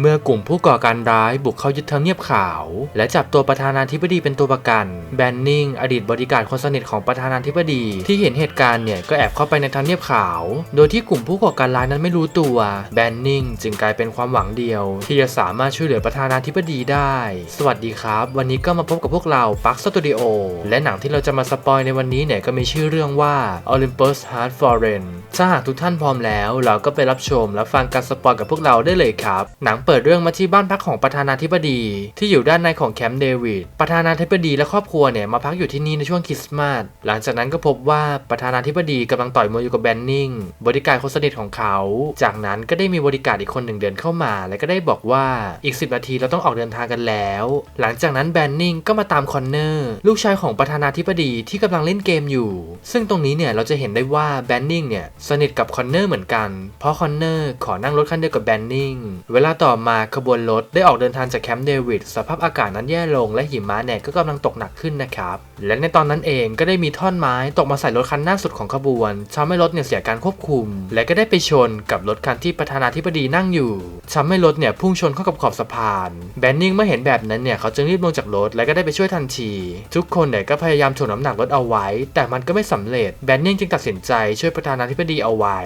เมื่อกลุ่มผู้ก่อการร้ายบุกเข้ายึดทำเนียบขาว และจับตัวประธานาธิบดีเป็นตัวประกัน แบนนิงอดีตบริการคนสนิทของประธานาธิบดี ที่เห็นเหตุการณ์เนี่ยก็แอบเข้าไปในทำเนียบขาว โดยที่กลุ่มผู้ก่อการร้ายนั้นไม่รู้ตัว แบนนิงจึงกลายเป็นความหวังเดียว ที่จะสามารถช่วยเหลือประธานาธิบดีได้ สวัสดีครับ วันนี้ก็มาพบกับพวกเราปักสตูดิโอและหนังที่เราจะมาสปอยในวันนี้เนี่ยก็มีชื่อเรื่องว่า Olympus Heart Foreign ถ้าหากทุกท่านพร้อมแล้ว เราก็ไปรับชมและฟังการสปอยกับพวกเราได้เลยครับ หนังเปิดเรื่องมาที่บ้านพักของประธานาธิบดี ที่อยู่ด้านในของแคมป์เดวิดประธานาธิบดีและครอบครัวเนี่ยมาพักอยู่ที่นี่ในช่วงคริสต์มาสหลังจากนั้นก็พบว่าประธานาธิบดีกำลังต่อยมวยอยู่กับแบนนิงบริการคนสนิทของเขา จากนั้นก็ได้มีบริการอีกคนหนึ่งเดินเข้ามา และก็ได้บอกว่าอีก 10 นาทีเราต้องออกเดินทางกันแล้ว หลังจากนั้นแบนนิงก็มาตามคอนเนอร์ลูกชายของประธานาธิบดีที่กำลังเล่นเกมอยู่ ซึ่งตรงนี้เนี่ยเราจะเห็นได้ว่าแบนนิงเนี่ยสนิทกับคอนเนอร์เหมือนกัน เพราะคอนเนอร์ขอนั่งรถคันเดียวกับแบนนิงเวลาต่อมาขบวนรถได้ออกเดินทางจากแคมป์เดวิดสภาพอากาศนั้นแย่ลงและหิมะเนี่ยก็กำลังตกหนักขึ้นนะครับ และในตอนนั้นเองก็ได้มีท่อนไม้ตกมาใส่รถคันหน้าสุดของขบวนทำให้รถเนี่ยเสียการควบคุม และก็ได้ไปชนกับรถคันที่ประธานาธิบดีนั่งอยู่ทำให้รถเนี่ยพุ่งชนเข้ากับขอบสะพานแบนนิงเมื่อเห็นแบบนั้นเนี่ยเขาจึงรีบลงจากรถและก็ได้ไปช่วยทันที ทุกคนเนี่ยก็พยายามถ่วงน้ำหนักรถเอาไว้ แต่มันก็ไม่สำเร็จแบนนิงจึงตัดสินใจช่วยประธานาธิบดีเอาไว้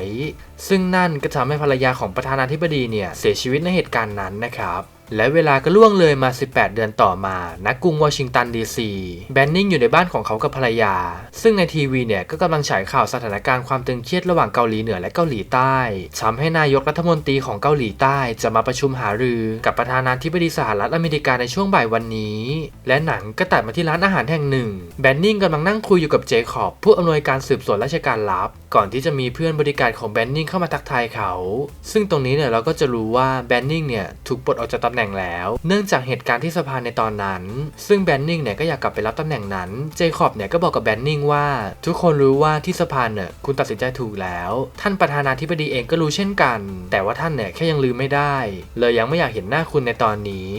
ซึ่งนั่นก็ทำให้ภรรยาของประธานาธิบดีเนี่ยเสียชีวิตในเหตุการณ์นั้นนะครับ และเวลาก็ล่วงเลยมา 18 เดือนต่อมาณกรุงวอชิงตันดีซีแบนนิงอยู่ในบ้านของเขากับภรรยา ซึ่งในทีวีเนี่ยก็กำลังฉายข่าวสถานการณ์ความตึงเครียดระหว่างเกาหลีเหนือและเกาหลีใต้ทำให้นายกรัฐมนตรีของเกาหลีใต้จะมาประชุมหารือ กับประธานาธิบดีสหรัฐอเมริกาในช่วงบ่ายวันนี้ และหนังก็ตัดมาที่ร้านอาหารแห่งหนึ่ง แบนนิงกำลังนั่งคุยอยู่กับเจคอบผู้อำนวยการสืบสวนราชการลับ ก่อนที่จะมีเพื่อนบริการของแบนนิงเข้ามาทักทายเขา ซึ่งตรงนี้เนี่ยเราก็จะรู้ว่าแบนนิงเนี่ยถูกปลดออกจากตำแหน่งแล้ว เนื่องจากเหตุการณ์ที่สภาในตอนนั้น ซึ่งแบนนิงเนี่ยก็อยากกลับไปรับตำแหน่งนั้น เจคอบเนี่ยก็บอกกับแบนนิงว่าทุกคนรู้ว่าที่สภาเนี่ยคุณตัดสินใจถูกแล้ว ท่านประธานาธิบดีเองก็รู้เช่นกัน แต่ว่าท่านเนี่ยแค่ยังลืมไม่ได้ เลยยังไม่อยากเห็นหน้าคุณในตอนนี้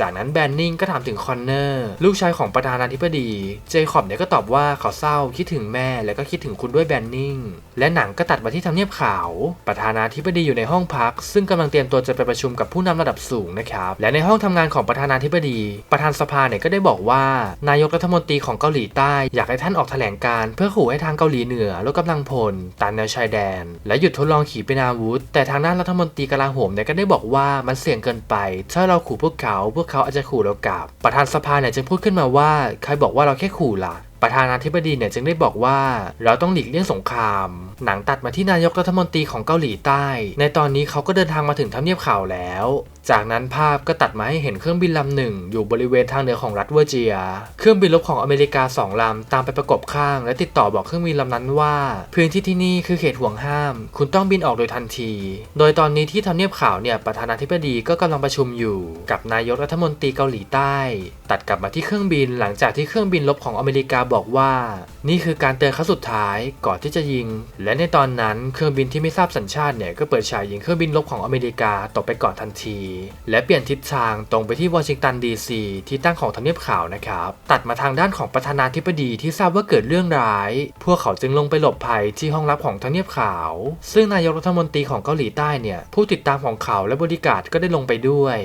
จากนั้นแบนนิงก็ถามถึงคอนเนอร์ลูกชายของประธานาธิบดี เจคอบเนี่ยก็ตอบว่าเขาเศร้าคิดถึงแม่แล้วก็คิดถึงคุณด้วยแบนนิงและหนังก็ตัดมาที่ทำเนียบขาว ประธานาธิบดีอยู่ในห้องพัก ซึ่งกำลังเตรียมตัวจะไปประชุมกับผู้นำระดับสูงนะครับและในห้องทำงานของประธานาธิบดี ประธานสภาเนี่ยก็ได้บอกว่า นายกรัฐมนตรีของเกาหลีใต้ อยากให้ท่านออกแถลงการเพื่อขู่ให้ทางเกาหลีเหนือลดกำลังพลตามแนวชายแดน และหยุดทดลองขีปนาวุธ แต่ทางด้านรัฐมนตรีกลาโหมเนี่ยก็ได้บอกว่ามันเสี่ยงเกินไป ถ้าเราขู่พวกเขาพวกเขาอาจจะขู่เรากลับ ประธานสภาเนี่ยจึงพูดขึ้นมาว่า ใครบอกว่าเราแค่ขู่ล่ะ ประธานาธิบดีเนี่ยจึงได้บอกว่า เราต้องหลีกเลี่ยงสงครามหนังตัดมาที่นายกรัฐมนตรีของเกาหลีใต้ ในตอนนี้เขาก็เดินทางมาถึงทำเนียบข่าวแล้ว จากนั้นภาพก็ตัดมาให้เห็นเครื่องบินลำหนึ่งอยู่บริเวณทางเหนือของรัฐเวอร์เจีย เครื่องบินรบของอเมริกาสองลำตามไปประกบข้าง และติดต่อบอกเครื่องบินลำนั้นว่า พื้นที่ที่นี่คือเขตห่วงห้าม คุณต้องบินออกโดยทันที โดยตอนนี้ที่ทำเนียบข่าวเนี่ยประธานาธิบดีก็กำลังประชุมอยู่ กับนายกรัฐมนตรีเกาหลีใต้ ตัดกลับมาที่เครื่องบินหลังจากที่เครื่องบินรบของอเมริกาบอกว่า นี่คือการเตือนครั้งสุดท้ายก่อนที่จะยิง และในตอนนั้นเครื่องบินที่ไม่ทราบสัญชาติเนี่ยก็เปิดฉายยิงเครื่องบินรบของอเมริกาตกไปก่อนทันที และเปลี่ยนทิศทางตรงไปที่วอชิงตันดีซีที่ตั้งของทำเนียบข่าวนะครับ ตัดมาทางด้านของประธานาธิบดีที่ทราบว่าเกิดเรื่องร้าย พวกเขาจึงลงไปหลบภัยที่ห้องลับของทำเนียบข่าว ซึ่งนายกรัฐมนตรีของเกาหลีใต้เนี่ยผู้ติดตามของเขาและบริการก็ได้ลงไปด้วย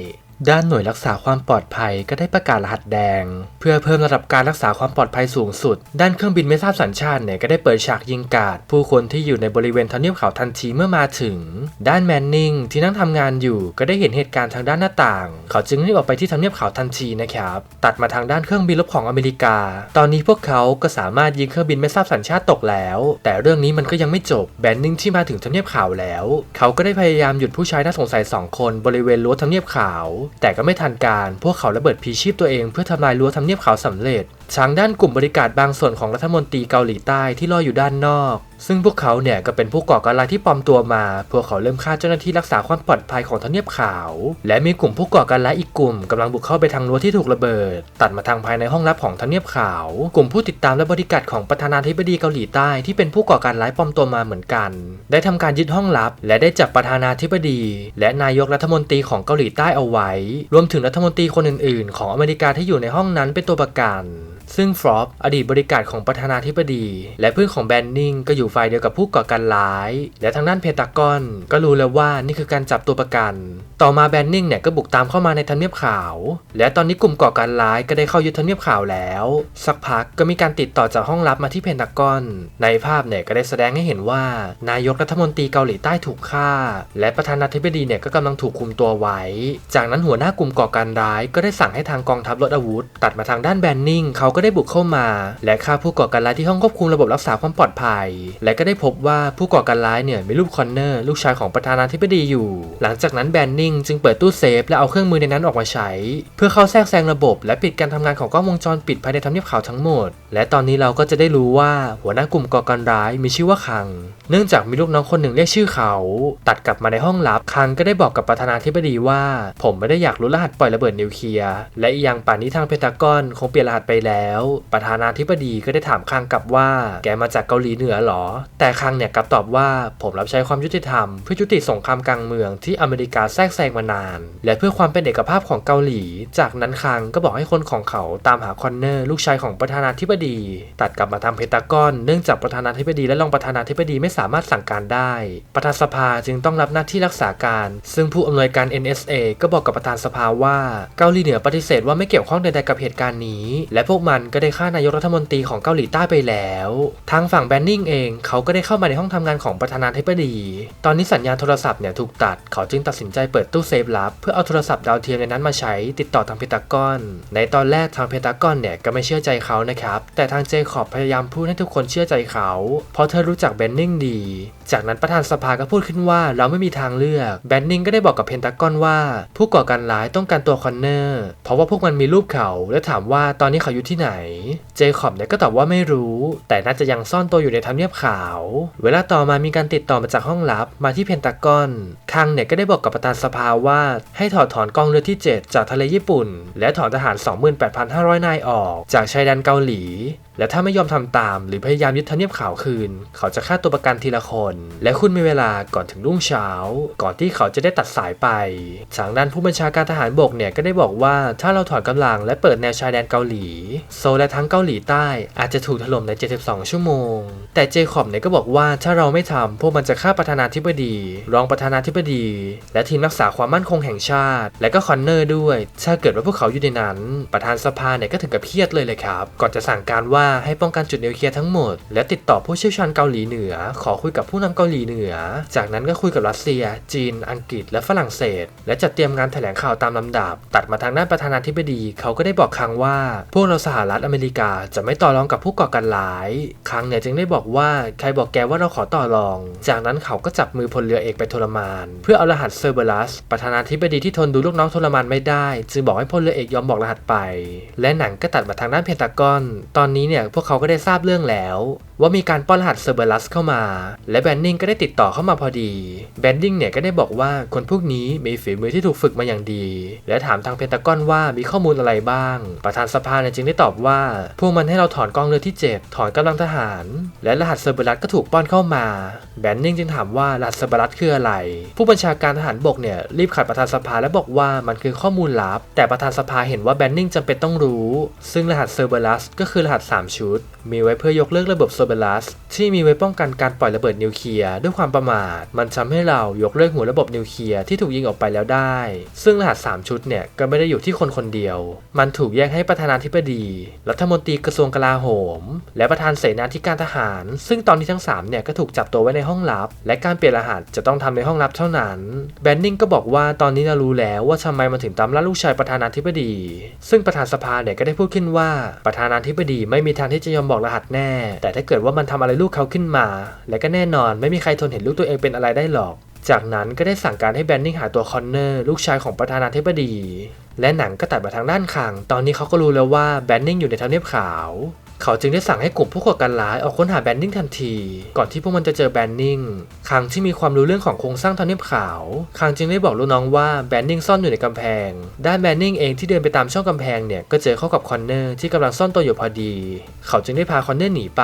ด้านหน่วยรักษาความปลอดภัยก็ได้ประกาศรหัสแดง เพื่อเพิ่มระดับการรักษาความปลอดภัยสูงสุด ด้านเครื่องบินไม่ทราบสัญชาติเนี่ยก็ได้เปิดฉากยิงกาด ผู้คนที่อยู่ในบริเวณทำเนียบขาวทันทีเมื่อมาถึง ด้านแมนนิงที่นั่งทำงานอยู่ก็ได้เห็นเหตุการณ์ทางด้านหน้าต่าง เขาจึงรีบออกไปที่ทำเนียบขาวทันทีนะครับ ตัดมาทางด้านเครื่องบินรบของอเมริกา ตอนนี้พวกเขาก็สามารถยิงเครื่องบินไม่ทราบสัญชาติตกแล้ว แต่เรื่องนี้มันก็ยังไม่จบแบนนิงที่มาถึงทำเนียบขาวแล้ว เขาก็ได้พยายามหยุดผู้ชายน่าสงสัยสองคนบริเวณรั้วทำเนียบขาวแต่ก็ไม่ทันการ พวกเขาระเบิดพีชีพตัวเองเพื่อทำลายรั้วทำเนียบขาวสำเร็จ ทางด้านกลุ่มบริการบางส่วนของรัฐมนตรีเกาหลีใต้ที่รออยู่ด้านนอก ซึ่งพวกเขาเนี่ยก็เป็นผู้ก่อการร้ายที่ปลอมตัวมา พวกเขาเริ่มฆ่าเจ้าหน้าที่รักษาความปลอดภัยของทำเนียบขาว และมีกลุ่มผู้ก่อการร้ายอีกกลุ่มกำลังบุกเข้าไปทางรั้วที่ถูกระเบิด ตัดมาทางภายในห้องลับของทำเนียบขาว กลุ่มผู้ติดตามและบริการของประธานาธิบดีเกาหลีใต้ที่เป็นผู้ก่อการร้ายปลอมตัวมาเหมือนกัน ได้ทำการยึดห้องลับ และได้จับประธานาธิบดี และนายกรัฐมนตรีของเกาหลีใต้เอาไว้ รวมถึงรัฐมนตรีคนอื่น ๆ ของอเมริกาที่อยู่ในห้องนั้นเป็นตัวประกัน ซึ่งฟรอปอดีตบริการของประธานาธิบดี และเพื่อนของแบนนิงก็อยู่ฝ่ายเดียวกับผู้ก่อการร้าย และทางด้านเพนตากอนก็รู้แล้วว่านี่คือการจับตัวประกัน ต่อมาแบนนิงเนี่ยก็บุกตามเข้ามาในทำเนียบขาว และตอนนี้กลุ่มก่อการร้ายก็ได้เข้ายึดทำเนียบขาวแล้ว สักพักก็มีการติดต่อจากห้องลับมาที่เพนตากอน ในภาพเนี่ยก็ได้แสดงให้เห็นว่า นายกรัฐมนตรีเกาหลีใต้ถูกฆ่า และประธานาธิบดีเนี่ยก็กำลังถูกคุมตัวไว้ จากนั้นหัวหน้ากลุ่มก่อการร้ายก็ได้สั่งให้ทางกองทัพลดอาวุธ ตัดมาทางด้านแบนนิงเขาก็ได้บุกเข้ามา และฆ่าผู้ก่อการร้ายที่ห้องควบคุมระบบรักษาความปลอดภัย และก็ได้พบว่าผู้ก่อการร้ายเนี่ยมีรูปคอนเนอร์ลูกชายของประธานาธิบดีอยู่ หลังจากนั้นแบนนิงจึงเปิดตู้เซฟและเอาเครื่องมือในนั้นออกมาใช้ เพื่อเข้าแทรกแซงระบบ และปิดการทำงานของกล้องวงจรปิดภายในทำเนียบขาวทั้งหมด และตอนนี้เราก็จะได้รู้ว่าหัวหน้ากลุ่มก่อการร้ายมีชื่อว่าคัง เนื่องจากมีลูกน้องคนหนึ่งเรียกชื่อเขา ตัดกลับมาในห้องลับคังก็ได้บอกกับประธานาธิบดีว่า ผมไม่ได้อยากรู้รหัสปล่อยระเบิดนิวเคลียร์และอีกอย่างป่านนี้ทางเพนตากอนคงเปลี่ยนรหัสไปแล้วประธานาธิบดีก็ได้ถามคังกลับว่า แกมาจากเกาหลีเหนือหรอ แต่คังเนี่ยกลับตอบว่าผมรับใช้ความยุติธรรมเพื่อยุติสงครามกลางเมืองที่อเมริกาแทรกแซงมานาน และเพื่อความเป็นเอกภาพของเกาหลี จากนั้นคังก็บอกให้คนของเขาตามหาคอนเนอร์ลูกชายของประธานาธิบดี ตัดกลับมาทาเพตากอนเนื่องจากประธานาธิบดีและรองประธานาธิบดีไม่สามารถสั่งการได้ ประธานสภาจึงต้องรับหน้าที่รักษาการ ซึ่งผู้อำนวยการ NSA ก็บอกกับประธานสภาว่าเกาหลีเหนือปฏิเสธว่าไม่เกี่ยวข้องใดๆกับเหตุการณ์นี้ และพวกมันก็ได้ฆ่านายกรัฐมนตรีของเกาหลีใต้ไปแล้ว ทางฝั่งแบนนิงเองเขาก็ได้เข้ามาในห้องทำงานของประธานาธิบดี ตอนนี้สัญญาณโทรศัพท์เนี่ยถูกตัด เขาจึงตัดสินใจเปิดตู้เซฟลับ เพื่อเอาโทรศัพท์ดาวเทียมในนั้นมาใช้ติดต่อทางเพตากอน ในตอนแรกทางเพตากอนเนี่ยก็ไม่เชื่อใจเขานะครับ แต่ทางเจคอบพยายามพูดให้ทุกคนเชื่อใจเขา เพราะเธอรู้จักแบนนิงดี จากนั้นประธานสภาก็พูดขึ้นว่าเราไม่มีทางเลือกแบนนิงก็ได้บอกกับเพนตากอนว่า ผู้ก่อการร้ายต้องการตัวคอนเนอร์เพราะว่าพวกมันมีรูปเขาและถามว่าตอนนี้เขาอยู่ที่ไหน เจคอบเนี่ยก็ตอบว่าไม่รู้ แต่น่าจะยังซ่อนตัวอยู่ในทำเนียบขาว เวลาต่อมามีการติดต่อมาจากห้องลับมาที่เพนตากอน คังเนี่ยก็ได้บอกกับประธานสภาว่าให้ถอดถอนกองเรือที่ 7 จากทะเลญี่ปุ่น และถอนทหาร 28,500 นายออก จากชายแดนเกาหลี และถ้าไม่ยอมทำตาม หรือพยายามยึดทำเนียบขาวคืน เขาจะฆ่าตัวประกันทีละคน และคุณมีเวลาก่อนถึงรุ่งเช้า ก่อนที่เขาจะได้ตัดสายไปทางด้านผู้บัญชาการทหารบกเนี่ยก็ได้บอกว่าถ้าเราถอนกำลังและเปิดแนวชายแดนเกาหลี โซลและทั้งเกาหลีใต้อาจจะถูกถล่มใน 72 ชั่วโมง แต่เจคอบเนี่ยก็บอกว่าถ้าเราไม่ทำพวกมันจะฆ่าประธานาธิบดี รองประธานาธิบดี และทีมรักษาความมั่นคงแห่งชาติ และก็คอนเนอร์ด้วย ถ้าเกิดว่าพวกเขาอยู่ในนั้น ประธานสภาเนี่ยก็ถึงกับเครียดเลยเลยครับ ก่อนจะสั่งการว่าให้ป้องกันจุดนิวเคลียร์ทั้งหมด และติดต่อผู้เชี่ยวชาญเกาหลีเหนือ ขอคุยกับผู้นำเกาหลีเหนือ จากนั้นก็คุยกับรัสเซีย จีน อังกฤษ และฝรั่งเศส และจัดเตรียมงานแถลงข่าวตามลำดับ ตัดมาทางด้านประธานาธิบดี เขาก็ได้บอกครั้งว่า พวกเราสหรัฐอเมริกาจะไม่ต่อรองกับผู้ก่อการร้ายครั้งเนี่ยจึงได้บอกว่าใครบอกแกว่าเราขอต่อรอง จากนั้นเขาก็จับมือพลเรือเอกไปทรมาน เพื่อเอารหัสเซอร์เบรัสประธานาธิบดีที่ทนดูลูกน้องทรมานไม่ได้ จึงบอกให้พลเรือเอกยอมบอกรหัสไป และหนังก็ตัดมาทางด้านเพนตากอน ตอนนี้เนี่ยพวกเขาก็ได้ทราบเรื่องแล้ว ว่ามีการป้อนรหัสเซอร์เบรัสเข้ามา และแบนนิงก็ได้ติดต่อเข้ามาพอดีแบนนิงเนี่ยก็ได้บอกว่าคนพวกนี้มีฝีมือที่ถูกฝึกมาอย่างดี และถามทางเพนตากอนว่ามีข้อมูลอะไรบ้าง ประธานสภาเนี่ยจึงได้ตอบว่า พวกมันให้เราถอนกองเรือที่7ถอนกำลังทหาร และรหัสเซอร์เบรัสก็ถูกป้อนเข้ามาแบนนิงจึงถามว่ารหัสเซอร์เบรัสคืออะไร ผู้บัญชาการทหารบกเนี่ยรีบขัดประธานสภาและบอกว่ามันคือข้อมูลลับ แต่ประธานสภาเห็นว่าแบนนิงจำเป็นต้องรู้ ซึ่งรหัสเซอร์เบรัสก็คือรหัส3ชุด มีไว้เพื่อยกเลิกระบบเซเบรัสที่มีไว้ป้องกันการปล่อยระเบิดนิวเคลียร์ด้วยความประมาท มันทำให้เรายกเลิกหัวระบบนิวเคลียร์ที่ถูกยิงออกไปแล้วได้ ซึ่งรหัส 3 ชุดเนี่ยก็ไม่ได้อยู่ที่คนคนเดียว มันถูกแยกให้ประธานาธิบดี รัฐมนตรีกระทรวงกลาโหม และประธานเสนาธิการทหาร ซึ่งตอนนี้ทั้ง3เนี่ยก็ถูกจับตัวไว้ในห้องลับ และการเปลี่ยนรหัสจะต้องทำในห้องลับเท่านั้นแบนนิงก็บอกว่าตอนนี้เรารู้แล้วว่าทำไมมันถึงตามล่าลูกชายประธานาธิบดี ซึ่งประธานสภาเนี่ยก็ได้พูดขึ้นว่าประธานาธิบดีไม่มีีทางที่จะยอมบอกรหัสแน่ แต่ถ้าเกิดว่ามันทำอะไรลูกเขาขึ้นมา และก็แน่นอนไม่มีใครทนเห็นลูกตัวเองเป็นอะไรได้หรอก จากนั้นก็ได้สั่งการให้แบนนิงหาตัวคอนเนอร์ลูกชายของประธานาธิบดี และหนังก็ตัดมาทางด้านข้าง ตอนนี้เขาก็รู้แล้วว่าแบนนิงอยู่ในทำเนียบขาว เขาจึงได้สั่งให้กลุ่มผู้ก่อการร้ายออกค้นหาแบนนิงทันที ก่อนที่พวกมันจะเจอแบนนิงคังที่มีความรู้เรื่องของโครงสร้างทอนเนียบขาวคังจึงได้บอกลูกน้องว่าแบนนิงซ่อนอยู่ในกำแพง ด้านแบนนิงเองที่เดินไปตามช่องกำแพงเนี่ยก็เจอเข้ากับคอนเนอร์ที่กำลังซ่อนตัวอยู่พอดี เขาจึงได้พาคอนเนอร์หนีไป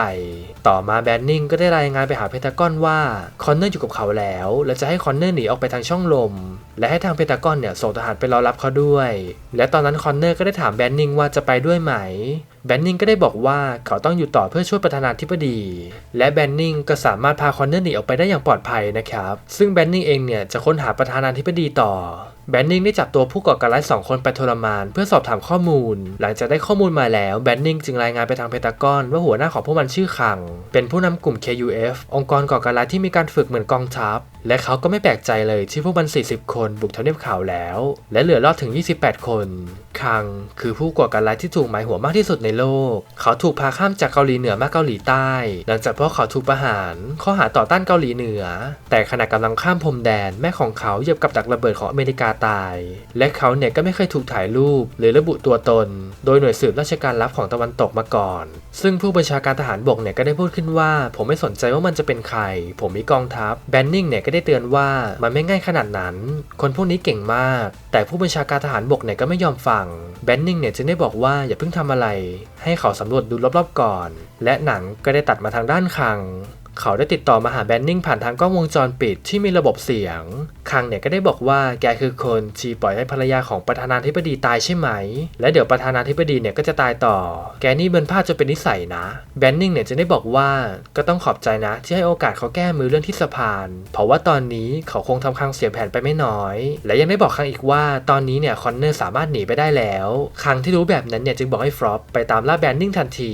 ต่อมาแบนนิงก็ได้รายงานไปหาเพนตากอนว่าคอนเนอร์อยู่กับเขาแล้ว และจะให้คอนเนอร์หนีออกไปทางช่องลม และให้ทางเพนตากอนเนี่ยส่งทหารไปรอรับเขาด้วย และตอนนั้นคอนเนอร์ก็ได้ถามแบนนิงว่าจะไปด้วยไหมแบนนิงก็ได้บอกว่าเขาต้องอยู่ต่อเพื่อช่วยประธานาธิบดี และแบนนิงก็สามารถพาคอนเนอร์หนีออกไปได้อย่างปลอดภัยนะครับ ซึ่งแบนนิงเองเนี่ยจะค้นหาประธานาธิบดีต่อ แบนนิงได้จับตัวผู้ก่อการร้ายสองคนไปทรมาน เพื่อสอบถามข้อมูล หลังจากได้ข้อมูลมาแล้วแบนนิงจึงรายงานไปทางเพตากอนว่าหัวหน้าของพวกมันชื่อคัง เป็นผู้นำกลุ่ม KUF องค์กรก่อการร้ายที่มีการฝึกเหมือนกองทัพ และเขาก็ไม่แปลกใจเลยที่พวกมัน 40 คนบุกทำเนียบขาวแล้ว และเหลือรอดถึง 28 คน คัง คือผู้ก่อการร้ายที่ถูกหมายหัวมากที่สุดในโลก เขาถูกพาข้ามจากเกาหลีเหนือมาเกาหลีใต้ หลังจากพวกเขาถูกประหารข้อหาต่อต้านเกาหลีเหนือ แต่ขณะกำลังข้ามพรมแดนแม่ของเขาเหยียบกับดักระเบิดของอเมริกาตาย และเขาเนี่ยก็ไม่เคยถูกถ่ายรูป หรือระบุตัวตน โดยหน่วยสืบราชการลับของตะวันตกมาก่อน ซึ่งผู้บัญชาการทหารบกเนี่ยก็ได้พูดขึ้นว่า ผมไม่สนใจว่ามันจะเป็นใคร ผมมีกองทัพแบนนิงเนี่ยก็ได้เตือนว่ามันไม่ง่ายขนาดนั้น คนพวกนี้เก่งมาก แต่ผู้บัญชาการทหารบกเนี่ยก็ไม่ยอมฟังแบนนิงเนี่ยจึงได้บอกว่าอย่าเพิ่งทำอะไร ให้เขาสำรวจดูรอบๆก่อน และหนังก็ได้ตัดมาทางด้านคัง เขาได้ติดต่อมาหาแบนนิงผ่านทางกล้องวงจรปิดที่มีระบบเสียง คังเนี่ยก็ได้บอกว่าแกคือคนที่ปล่อยให้ภรรยาของประธานาธิบดีตายใช่ไหม และเดี๋ยวประธานาธิบดีเนี่ยก็จะตายต่อ แกนี่มันพลาดจะเป็นนิสัยนะแบนนิงเนี่ยจะได้บอกว่าก็ต้องขอบใจนะ ที่ให้โอกาสเขาแก้มือเรื่องที่สะพาน เพราะว่าตอนนี้เขาคงทำคังเสียแผนไปไม่น้อย และยังได้บอกคังอีกว่าตอนนี้เนี่ยคอนเนอร์สามารถหนีไปได้แล้ว คังที่รู้แบบนั้นเนี่ยจึงบอกให้ฟรอปไปตามล่าแบนนิงทันที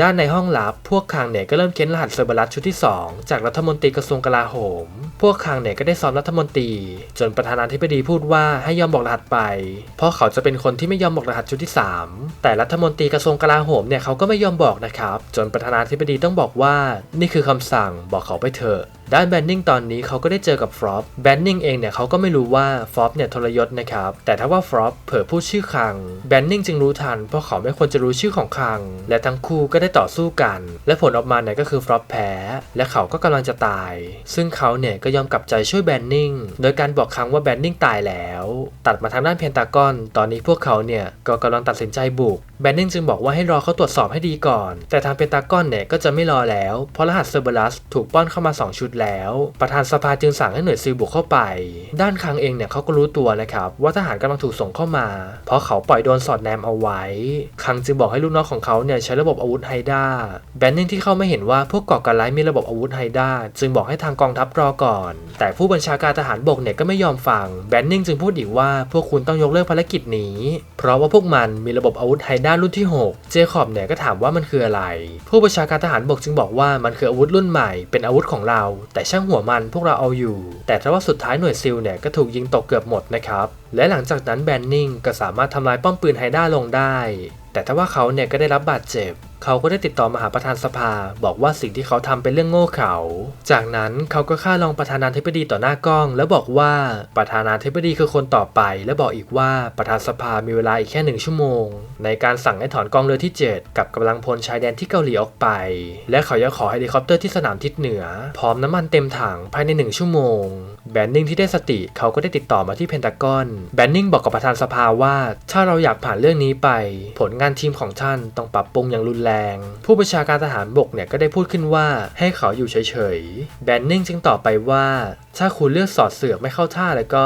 ด้านในห้องลับพวกคังเนี่ยก็เริ่มเค้นรหัสเซอร์เบรัสชุดที่2 จากรัฐมนตรีกระทรวงกลาโหม พวกคังเนี่ยก็ได้ซ้อมรัฐมนตรี จนประธานาธิบดีพูดว่าให้ยอมบอกรหัสไป เพราะเขาจะเป็นคนที่ไม่ยอมบอกรหัสชุดที่ 3 แต่รัฐมนตรีกระทรวงกลาโหมเนี่ยเขาก็ไม่ยอมบอกนะครับ จนประธานาธิบดีต้องบอกว่า นี่คือคำสั่งบอกเขาไปเถอะ ด้านแบนนิงตอนนี้เขาก็ได้เจอกับฟรอปแบนนิงเองเนี่ยเขาก็ไม่รู้ว่าฟรอปเนี่ยทรยศนะครับ แต่ถ้าว่าฟรอปเผลอพูดชื่อคังแบนนิงจึงรู้ทัน เพราะเขาไม่ควรจะรู้ชื่อของคัง และทั้งคู่ก็ได้ต่อสู้กัน และผลออกมาเนี่ยก็คือฟรอปแพ้ และเขาก็กำลังจะตาย ซึ่งเขาเนี่ยก็ยอมกลับใจช่วยแบนนิงโดยการบอกคังว่าแบนนิงตายแล้ว ตัดมาทางด้านเพนตากอน ตอนนี้พวกเขาเนี่ยก็กำลังตัดสินใจบุกแบนนิงจึงบอกว่าให้รอเขาตรวจสอบให้ดีก่อน แต่ทางเพนตากอนเนี่ยก็จะไม่รอแล้วเพราะรหัสเซอร์เบรัสถูกป้อนเข้ามา 2 ชุดแล้ว ประธานสภาจึงสั่งให้หน่วยซิลบุกเข้าไป ด้านคังเองเนี่ยเขาก็รู้ตัวนะครับว่าทหารกำลังถูกส่งเข้ามา เพราะเขาปล่อยโดนสอดแนมเอาไว้ คังจึงบอกให้ลูกน้องของเขาเนี่ยใช้ระบบอาวุธไฮด้าแบนนิงที่เขาไม่เห็นว่าพวกก่อการร้ายมีระบบอาวุธไฮด้าจึงบอกให้ทางกองทัพรอก่อน แต่ผู้บัญชาการทหารบกเนี่ยก็ไม่ยอมฟังแบนนิงจึงพูดอีกว่าพวกคุณต้องยกเลิกภารกิจนี้ เพราะว่าพวกมันมีระบบอาวุธไฮด้ารุ่นที่ 6 เจคอบเนี่ยก็ถามว่ามันคืออะไร ผู้บัญชาการทหารบกจึงบอกว่ามันคืออาวุธรุ่นใหม่เป็นอาวุธของเราแต่ช่างหัวมันพวกเราเอาอยู่ แต่ทว่าสุดท้ายหน่วยซิลเนี่ยก็ถูกยิงตกเกือบหมดนะครับ และหลังจากนั้นแบนนิงก็สามารถทำลายป้อมปืนไฮด้าลงได้ แต่ทว่าเขาเนี่ยก็ได้รับบาดเจ็บ เขาก็ได้ติดต่อมาหาประธานสภา บอกว่าสิ่งที่เขาทำเป็นเรื่องโง่เขลาจากนั้นเขาก็ฆ่ารองประธานาธิบดีต่อหน้ากล้อง แล้วบอกว่าประธานาธิบดีคือคนต่อไป และบอกอีกว่าประธานสภามีเวลาอีกแค่หนึ่งชั่วโมง ในการสั่งให้ถอนกองเรือที่ 7 กับกำลังพลชายแดนที่เกาหลีออกไป และเขายังขอเฮลิคอปเตอร์ที่สนามทิศเหนือ พร้อมน้ำมันเต็มถังภายในหนึ่งชั่วโมง แบนนิงที่ได้สติเขาก็ได้ติดต่อมาที่เพนตากอน แบนนิงบอกกับประธานสภาว่า ถ้าเราอยากผ่านเรื่องนี้ไป ผลงานทีมของท่านต้องปรับปรุงอย่างรุนแรงผู้บัญชาการทหารบกเนี่ยก็ได้พูดขึ้นว่าให้เขาอยู่เฉยๆแบนนิงจึงตอบไปว่าถ้าคุณเลือกสอดเสือกไม่เข้าท่าแล้วก็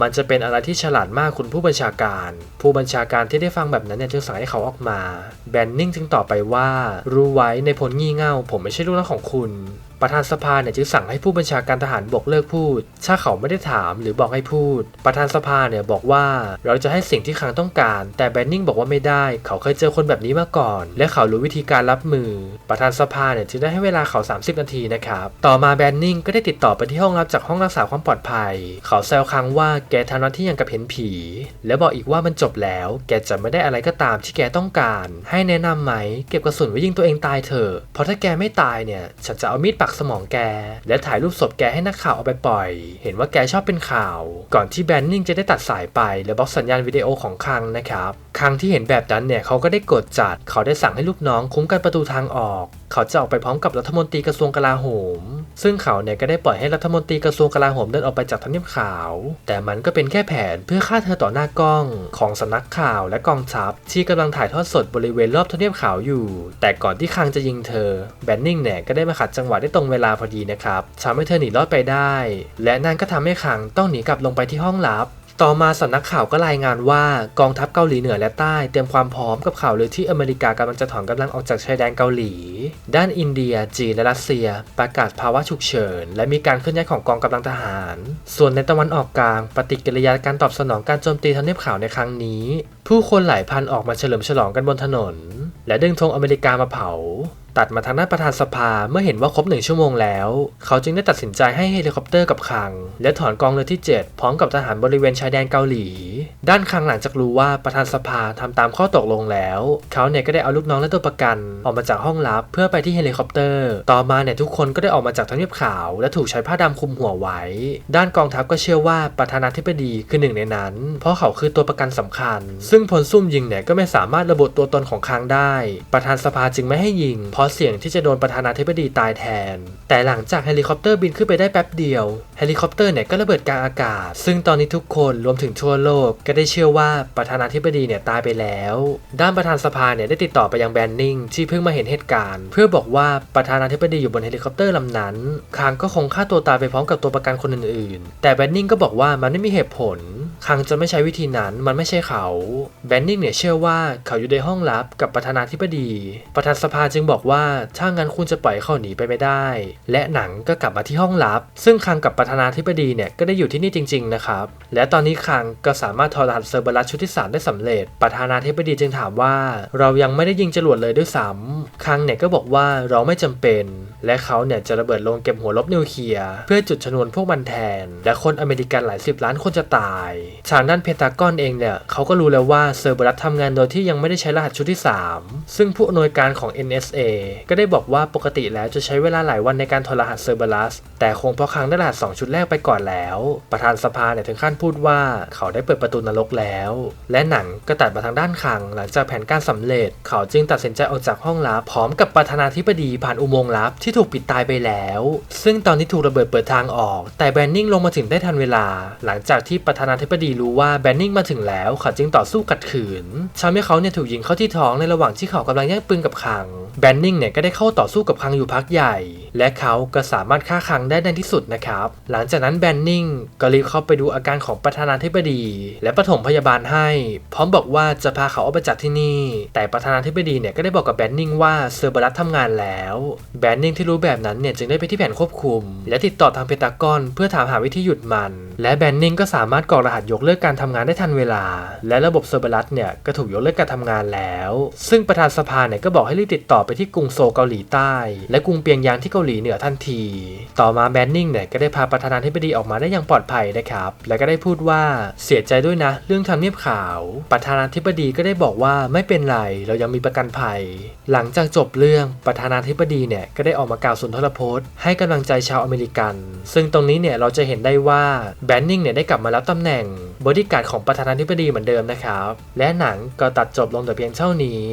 มันจะเป็นอะไรที่ฉลาดมากคุณผู้บัญชาการ ผู้บัญชาการที่ได้ฟังแบบนั้นเนี่ยจึงสั่งให้เขาออกมา แบนนิงจึงตอบไปว่า รู้ไว้ในผลงี่เง่า ผมไม่ใช่ลูกน้องของคุณ ประธานสภาเนี่ยจึงสั่งให้ผู้บัญชาการทหารบกเลิกพูด ถ้าเขาไม่ได้ถามหรือบอกให้พูด ประธานสภาเนี่ยบอกว่าเราจะให้สิ่งที่คังต้องการ แต่แบนนิงบอกว่าไม่ได้ เขาเคยเจอคนแบบนี้มาก่อน และเขารู้วิธีการรับมือ ประธานสภาเนี่ยจึงได้ให้เวลาเขา 30 นาทีนะครับ ต่อมาแบนนิงก็ได้ติดต่อไปที่ห้องรับจากห้องรักษาความปลอดภัย เขาแซวคังว่าแกทำหน้าที่อย่างกับเห็นผี และบอกอีกว่ามันจบแล้ว แกจะไม่ได้อะไรก็ตามที่แกต้องการ ให้แนะนำไหม เก็บกระสุนไว้ยิงตัวเองตายเถอะ เพราะถ้าแกไม่ตายเนี่ยฉันจะเอามีดปัักสมองแก และถ่ายรูปศพแกให้นักข่าวเอาไปปล่อย เห็นว่าแกชอบเป็นข่าว ก่อนที่แบนนิงจะได้ตัดสายไป และบล็อกสัญญาณวิดีโอของคังนะครับคังที่เห็นแบบนั้นเนี่ยเขาก็ได้กดจัด เขาได้สั่งให้ลูกน้องคุ้มกันประตูทางออก เขาจะออกไปพร้อมกับรัฐมนตรีกระทรวงกลาโหม ซึ่งเขาเนี่ยก็ได้ปล่อยให้รัฐมนตรีกระทรวงกลาโหมเดินออกไปจากทำเนียบขาว แต่มันก็เป็นแค่แผนเพื่อฆ่าเธอต่อหน้ากล้องของสำนักข่าวและกองทัพที่กำลังถ่ายทอดสดบริเวณรอบทำเนียบขาวอยู่ แต่ก่อนที่คังจะยิงเธอ แบนนิงเนี่ยก็ได้มาขัดจังหวะได้ตรงเวลาพอดีนะครับทำให้เธอหนีรอดไปได้ และนั่นก็ทำให้คังต้องหนีกลับลงไปที่ห้องลับต่อมาสำนักข่าวก็รายงานว่ากองทัพเกาหลีเหนือและใต้เตรียมความพร้อมกับข่าวลือที่อเมริกากำลังจะถอนกำลังออกจากชายแดนเกาหลี ด้านอินเดีย จีนและรัสเซีย ประกาศภาวะฉุกเฉิน และมีการเคลื่อนย้ายของกองกำลังทหาร ส่วนในตะวันออกกลาง ปฏิกิริยาการตอบสนองการโจมตีทำเนียบขาวในครั้งนี้ ผู้คนหลายพันออกมาเฉลิมฉลองกันบนถนน และดึงธงอเมริกามาเผา ตัดมาทางด้านประธานสภาเมื่อเห็นว่าครบหนึ่งชั่วโมงแล้ว เขาจึงได้ตัดสินใจให้เฮลิคอปเตอร์กับคัง และถอนกองเรือที่ 7 พร้อมกับทหารบริเวณชายแดนเกาหลี ด้านคังหลังจากรู้ว่าประธานสภาทำตามข้อตกลงแล้ว เขาเนี่ยก็ได้เอาลูกน้องและตัวประกัน ออกมาจากห้องลับเพื่อไปที่เฮลิคอปเตอร์ ต่อมาเนี่ยทุกคนก็ได้ออกมาจากทำเนียบขาว และถูกใช้ผ้าดำคลุมหัวไว้ ด้านกองทัพก็เชื่อว่าประธานาธิบดีคือหนึ่งในนั้น เพราะเขาคือตัวประกันสำคัญ ซึ่งพลซุ่มยิงเนี่ยก็ไม่สามารถระบุตัวตนของคังได้ ประธานสภาจึงไม่ให้ยิงเพราะเสี่ยงที่จะโดนประธานาธิบดีตายแทน แต่หลังจากเฮลิคอปเตอร์บินขึ้นไปได้แป๊บเดียวเฮลิคอปเตอร์เนี่ยก็ระเบิดกลางอากาศ ซึ่งตอนนี้ทุกคนรวมถึงทั่วโลกก็ได้เชื่อว่าประธานาธิบดีเนี่ยตายไปแล้ว ด้านประธานสภาเนี่ยได้ติดต่อไปยังแบนนิงที่เพิ่งมาเห็นเหตุการณ์ เพื่อบอกว่าประธานาธิบดีอยู่บนเฮลิคอปเตอร์ลำนั้นคางก็คงฆ่าตัวตายไปพร้อมกับตัวประกันคนอื่นๆ แต่แบนนิงก็บอกว่ามันไม่มีเหตุผล คังจะไม่ใช้วิธีนั้นมันไม่ใช่เขาแบนนิงเนี่ยเชื่อว่าเขาอยู่ในห้องลับกับประธานาธิบดี ประธานสภาจึงบอกว่าถ้างั้นคุณจะปล่อยเขาหนีไปไม่ได้ และหนังก็กลับมาที่ห้องลับ ซึ่งคังกับประธานาธิบดีเนี่ยก็ได้อยู่ที่นี่จริง ๆ นะครับ และตอนนี้คังก็สามารถถอดรหัสเซอร์เบอรัสชุดที่ 3 ได้สำเร็จ ประธานาธิบดีจึงถามว่า เรายังไม่ได้ยิงจรวดเลยด้วยซ้ำคังเนี่ยก็บอกว่าเราไม่จำเป็น และเขาเนี่ยจะระเบิดลงเก็บหัวลบนิวเคลียร์เพื่อจุดชนวนพวกมันแทน และคนอเมริกันหลายสิบล้านคนจะตายทางด้านเพนตากอนเองเนี่ยเขาก็รู้แล้วว่าเซอร์เบอรัสทำงานโดยที่ยังไม่ได้ใช้รหัสชุดที่ 3 ซึ่งผู้อำนวยการของ NSA ก็ได้บอกว่าปกติแล้วจะใช้เวลาหลายวันในการถอดรหัสเซอร์เบอรัสแต่คงเพราะครั้งได้รหัส 2 ชุดแรกไปก่อนแล้ว ประธานสภาเนี่ยถึงขั้นพูดว่าเขาได้เปิดประตูนรกแล้ว และหนังก็ตัดมาทางด้านคัง หลังจากแผนการสำเร็จ เขาจึงตัดสินใจออกจากห้องลับพร้อมกับประธานาธิบดีผ่านอุโมงค์ลับที่ถูกปิดตายไปแล้ว ซึ่งตอนที่ถูกระเบิดเปิดทางออก แต่แบนนิงลงมาถึงได้ทันเวลา หลังจากที่ประธานาธิบดีรู้ว่าแบนนิงมาถึงแล้วเขาจึงต่อสู้ขัดขืนทำให้เขาเนี่ยถูกยิงเข้าที่ท้องในระหว่างที่เขากำลังแย่งปืนกับคังแบนนิงเนี่ยก็ได้เข้าต่อสู้กับคังอยู่พักใหญ่ และเขาก็สามารถฆ่าคังได้ในที่สุดนะครับ หลังจากนั้นแบนนิงก็รีบเข้าไปดูอาการของประธานาธิบดี และปฐมพยาบาลให้ พร้อมบอกว่าจะพาเขาออกไปจากที่นี่ แต่ประธานาธิบดีเนี่ยก็ได้บอกกับแบนนิงว่าเซอร์เบอรัสทำงานแล้วแบนนิงที่รู้แบบนั้นเนี่ยจึงได้ไปที่แผนควบคุม และติดต่อทางเพตากอน เพื่อถามหาวิธีหยุดมัน และแบนนิงก็สามารถกรอกรหัสยกเลิกการทำงานได้ทันเวลา และระบบเซอร์เบอรัสเนี่ยก็ถูกยกเลิกการทำงานแล้ว ซึ่งประธานสภาเนี่ยก็บอกให้รีบติดต่อไปที่กรุงโซลเกาหลีใต้ และกรุงเปียงยางที่เกาหลีเหนือทันที ต่อมาแบนนิงเนี่ยก็ได้พาประธานาธิบดีออกมาได้อย่างปลอดภัยนะครับ และก็ได้พูดว่าเสียใจด้วยนะ เรื่องทำเนียบขาว ประธานาธิบดีก็ได้บอกว่าไม่เป็นไรเรายังมีประกันภัย หลังจากจบเรื่องประธานาธิบดีเนี่ยก็ได้ออกมากล่าวสุนทรพจน์ ให้กำลังใจชาวอเมริกัน ซึ่งตรงนี้เนี่ยเราจะเห็นได้ว่าแบนนิงเนี่ยได้กลับมารับตำแหน่ง บริการดของประธานาธิบดีเหมือนเดิมนะครับ และหนังก็ตัดจบลงแต่เพียงเท่านี้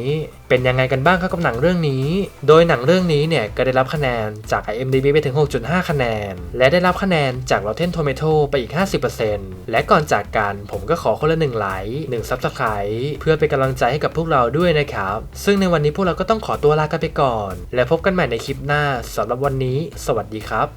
เป็นยังไงกันบ้างครับกับหนังเรื่องนี้ โดยหนังเรื่องนี้เนี่ยก็ได้รับคะแนนจาก IMDb ไปถึง 6.5 คะแนน และได้รับคะแนนจาก Rotten Tomato ไปอีก 50%และก่อนจากกันผมก็ขอคนละ1ไลค์1 Subscribe เพื่อเป็นกำลังใจให้กับพวกเราด้วยนะครับ ซึ่งในวันนี้พวกเราก็ต้องขอตัวลากันไปก่อน และพบกันใหม่ในคลิปหน้าสำหรับวันนี้ สวัสดีครับ